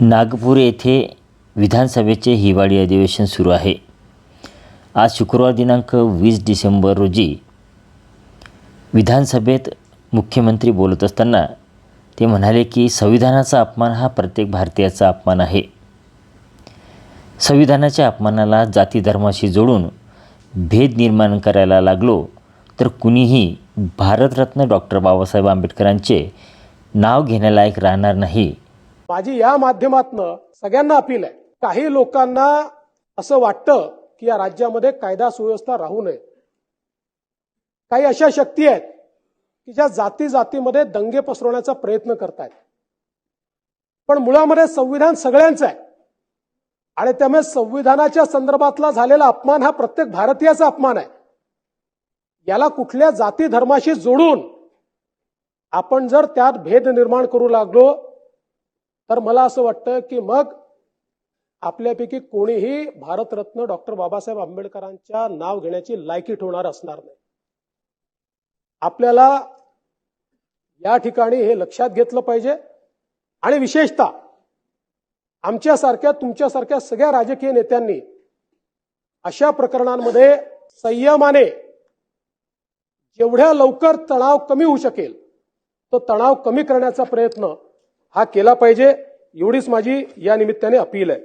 नागपूर येथे विधानसभेचे हिवाळी अधिवेशन सुरू आहे. आज शुक्रवार दिनांक वीस डिसेंबर रोजी विधानसभेत मुख्यमंत्री बोलत असताना ते म्हणाले की संविधानाचा अपमान हा प्रत्येक भारतीयाचा अपमान आहे. संविधानाच्या अपमानाला जाती धर्माशी जोडून भेद निर्माण करायला लागलो तर कुणीही भारतरत्न डॉक्टर बाबासाहेब आंबेडकरांचे नाव घेण्यालायक राहणार नाही माझी या माध्यमातनं सगळ्यांना अपील आहे. काही लोकांना असं वाटतं की या राज्यामध्ये कायदा सुव्यवस्था राहू नये. काही अशा शक्ती आहेत की ज्या जाती जातीमध्ये दंगे पसरवण्याचा प्रयत्न करतायत. पण मुळामध्ये संविधान सगळ्यांचं आहे. आणि त्यामुळे संविधानाच्या संदर्भातला झालेला अपमान हा प्रत्येक भारतीयाचा अपमान आहे. याला कुठल्या जाती धर्माशी जोडून आपण जर त्यात भेद निर्माण करू लागलो तर मला असं वाटतं की मग आपल्यापैकी कोणीही भारतरत्न डॉक्टर बाबासाहेब आंबेडकरांच्या नाव घेण्याची लायकी ठेवणार असणार नाही. आपल्याला या ठिकाणी हे लक्षात घेतलं पाहिजे आणि विशेषतः आमच्यासारख्या तुमच्यासारख्या सगळ्या राजकीय नेत्यांनी अशा प्रकरणांमध्ये संयमाने जेवढ्या लवकर तणाव कमी होऊ शकेल तो तणाव कमी करण्याचा प्रयत्न हा केला पाहिजे एवढीच माझी या निमित्ताने अपील आहे.